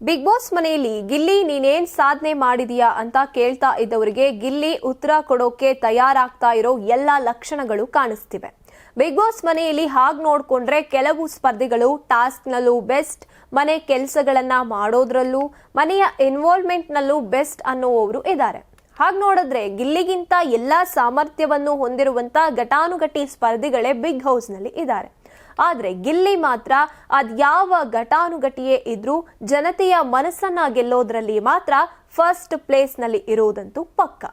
Big boss ಮನೆಯಲ್ಲಿ, ಗಿಲ್ಲಿ, ನೀನೇನ್ ಸಾಧನೆ ಮಾಡಿದೀಯಾ ಅಂತ ಕೇಳ್ತಾ ಇದ್ದವರಿಗೆ ಗಿಲ್ಲಿ ಉತ್ತರ ಕೊಡೋಕೆ ತಯಾರಾಗ್ತಾ ಇರೋ ಎಲ್ಲ ಲಕ್ಷಣಗಳು ಕಾಣಿಸ್ತಿವೆ. ಬಿಗ್ ಬಾಸ್ ಮನೆಯಲ್ಲಿ ಹಾಗೆ ನೋಡ್ಕೊಂಡ್ರೆ ಕೆಲವು ಸ್ಪರ್ಧಿಗಳು ಟಾಸ್ಕ್ನಲ್ಲೂ ಬೆಸ್ಟ್, ಮನೆ ಕೆಲಸಗಳನ್ನ ಮಾಡೋದ್ರಲ್ಲೂ, ಮನೆಯ ಇನ್ವಾಲ್ವ್ಮೆಂಟ್ನಲ್ಲೂ ಬೆಸ್ಟ್ ಅನ್ನುವವರು ಇದ್ದಾರೆ. ಹಾಗೆ ನೋಡಿದ್ರೆ ಗಿಲ್ಲಿಗಿಂತ ಎಲ್ಲಾ ಸಾಮರ್ಥ್ಯವನ್ನು ಹೊಂದಿರುವಂತ ಘಟಾನುಘಟಿ ಸ್ಪರ್ಧಿಗಳೇ ಬಿಗ್ ಹೌಸ್ನಲ್ಲಿ ಇದ್ದಾರೆ. ಆದ್ರೆ ಗಿಲ್ಲಿ ಮಾತ್ರ ಅದ್ಯಾವ ಘಟಾನುಘಟಿಯೇ ಇದ್ರೂ ಜನತೆಯ ಮನಸ್ಸನ್ನ ಗೆಲ್ಲೋದ್ರಲ್ಲಿ ಮಾತ್ರ ಫಸ್ಟ್ ಪ್ಲೇಸ್ನಲ್ಲಿ ಇರೋದಂತೂ ಪಕ್ಕ.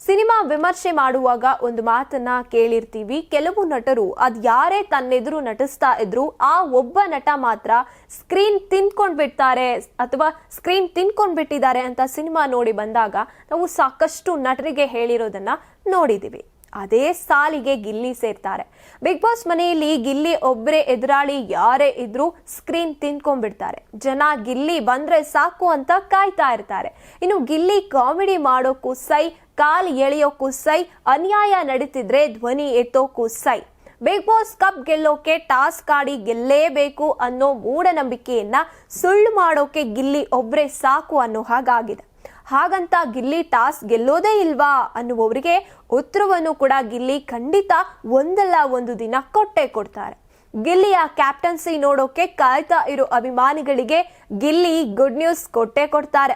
ಸಿನಿಮಾ ವಿಮರ್ಶೆ ಮಾಡುವಾಗ ಒಂದು ಮಾತನ್ನ ಕೇಳಿರ್ತೀವಿ, ಕೆಲವು ನಟರು ಅದು ಯಾರೇ ತನ್ನೆದುರು ನಟಿಸ್ತಾ ಇದ್ರು ಆ ಒಬ್ಬ ನಟ ಮಾತ್ರ ಸ್ಕ್ರೀನ್ ತಿನ್ಕೊಂಡ್ ಬಿಡ್ತಾರೆ ಅಥವಾ ಸ್ಕ್ರೀನ್ ತಿನ್ಕೊಂಡ್ ಬಿಟ್ಟಿದ್ದಾರೆ ಅಂತ ಸಿನಿಮಾ ನೋಡಿ ಬಂದಾಗ ನಾವು ಸಾಕಷ್ಟು ನಟರಿಗೆ ಹೇಳಿರೋದನ್ನ ನೋಡಿದೀವಿ. ಅದೇ ಸಾಲಿಗೆ ಗಿಲ್ಲಿ ಸೇರ್ತಾರೆ. ಬಿಗ್ ಬಾಸ್ ಮನೆಯಲ್ಲಿ ಗಿಲ್ಲಿ ಒಬ್ಬರೇ ಎದುರಾಳಿ ಯಾರೇ ಇದ್ರೂ ಸ್ಕ್ರೀನ್ ತಿನ್ಕೊಂಡ್ಬಿಡ್ತಾರೆ ಜನ ಗಿಲ್ಲಿ ಬಂದ್ರೆ ಸಾಕು ಅಂತ ಕಾಯ್ತಾ ಇರ್ತಾರೆ. ಇನ್ನು ಗಿಲ್ಲಿ ಕಾಮಿಡಿ ಮಾಡೋಕ್ಕೂ ಸೈ ಕಾಲ್ ಎಳೆಯೋಕ್ಕೂ ಸೈ ಅನ್ಯಾಯ ನಡೀತಿದ್ರೆ ಧ್ವನಿ ಎತ್ತೋಕ್ಕೂ ಸೈ ಬಿಗ್ ಬಾಸ್ ಕಪ್ ಗೆಲ್ಲೋಕೆ ಟಾಸ್ಕ್ ಆಡಿ ಗೆಲ್ಲೇಬೇಕು ಅನ್ನೋ ಮೂಢನಂಬಿಕೆಯನ್ನ ಸುಳ್ಳು ಮಾಡೋಕೆ ಗಿಲ್ಲಿ ಒಬ್ಬರೇ ಸಾಕು ಅನ್ನೋ ಹಾಗಾಗಿದೆ. ಹಾಗಂತ ಗಿಲ್ಲಿ ಟಾಸ್ ಗೆಲ್ಲೋದೇ ಇಲ್ವಾ ಅನ್ನುವವರಿಗೆ ಉತ್ತರವನ್ನು ಕೂಡ ಗಿಲ್ಲಿ ಖಂಡಿತ ಒಂದಲ್ಲ ಒಂದು ದಿನ ಕೊಟ್ಟೆ ಕೊಡ್ತಾರೆ. ಗಿಲ್ಲಿಯ ಕ್ಯಾಪ್ಟನ್ಸಿ ನೋಡೋಕೆ ಕಾಯ್ತಾ ಇರೋ ಅಭಿಮಾನಿಗಳಿಗೆ ಗಿಲ್ಲಿ ಗುಡ್ ನ್ಯೂಸ್ ಕೊಟ್ಟೆ ಕೊಡ್ತಾರೆ.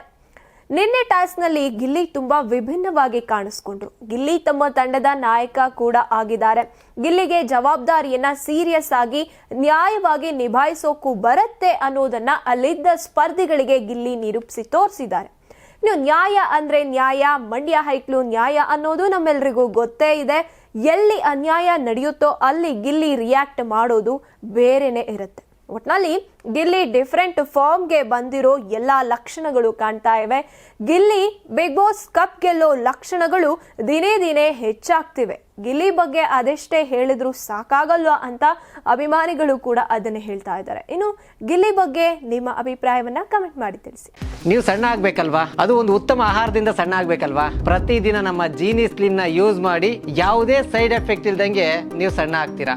ನಿನ್ನೆ ಟಾಸ್ಕ್ನಲ್ಲಿ ಗಿಲ್ಲಿ ತುಂಬಾ ವಿಭಿನ್ನವಾಗಿ ಕಾಣಿಸ್ಕೊಂಡ್ರು. ಗಿಲ್ಲಿ ತಮ್ಮ ತಂಡದ ನಾಯಕ ಕೂಡ ಆಗಿದ್ದಾರೆ. ಗಿಲ್ಲಿಗೆ ಜವಾಬ್ದಾರಿಯನ್ನ ಸೀರಿಯಸ್ ಆಗಿ ನ್ಯಾಯವಾಗಿ ನಿಭಾಯಿಸೋಕು ಬರುತ್ತೆ ಅನ್ನೋದನ್ನ ಅಲ್ಲಿದ್ದ ಸ್ಪರ್ಧಿಗಳಿಗೆ ಗಿಲ್ಲಿ ನಿರೂಪಿಸಿ ತೋರಿಸಿದ್ದಾರೆ. ಇನ್ನು ನ್ಯಾಯ ಅಂದ್ರೆ ನ್ಯಾಯ, ಮಂಡ್ಯ ಹೈಕ್ಲು ನ್ಯಾಯ ಅನ್ನೋದು ನಮ್ಮೆಲ್ರಿಗೂ ಗೊತ್ತೇ ಇದೆ. ಎಲ್ಲಿ ಅನ್ಯಾಯ ನಡೆಯುತ್ತೋ ಅಲ್ಲಿ ಗಿಲ್ಲಿ ರಿಯಾಕ್ಟ್ ಮಾಡೋದು ಬೇರೆನೆ ಇರುತ್ತೆ. ಒಟ್ನಲ್ಲಿ ಗಿಲ್ಲಿ ಡಿಫ್ರೆಂಟ್ ಫಾರ್ಮ್ಗೆ ಬಂದಿರೋ ಎಲ್ಲ ಲಕ್ಷಣಗಳು ಕಾಣ್ತಾ ಇವೆ. ಗಿಲ್ಲಿ ಬಿಗ್ ಬಾಸ್ ಕಪ್ ಗೆಲ್ಲೋ ಲಕ್ಷಣಗಳು ದಿನೇ ದಿನೇ ಹೆಚ್ಚಾಗ್ತಿವೆ. ಗಿಲ್ಲಿ ಬಗ್ಗೆ ಅದೆಷ್ಟೇ ಹೇಳಿದ್ರು ಸಾಕಾಗಲ್ವಾ ಅಂತ ಅಭಿಮಾನಿಗಳು ಕೂಡ ಅದನ್ನೇ ಹೇಳ್ತಾ ಇದ್ದಾರೆ. ಇನ್ನು ಗಿಲ್ಲಿ ಬಗ್ಗೆ ನಿಮ್ಮ ಅಭಿಪ್ರಾಯವನ್ನ ಕಮೆಂಟ್ ಮಾಡಿ ತಿಳಿಸಿ. ನೀವು ಸಣ್ಣ ಆಗ್ಬೇಕಲ್ವಾ? ಅದು ಒಂದು ಉತ್ತಮ ಆಹಾರದಿಂದ ಸಣ್ಣ ಆಗ್ಬೇಕಲ್ವಾ? ಪ್ರತಿದಿನ ನಮ್ಮ ಜೀನಿ ಸ್ಲಿಮ್ನ ಯೂಸ್ ಮಾಡಿ ಯಾವುದೇ ಸೈಡ್ ಎಫೆಕ್ಟ್ ಇಲ್ದಂಗೆ ನೀವು ಸಣ್ಣ ಆಗ್ತೀರಾ?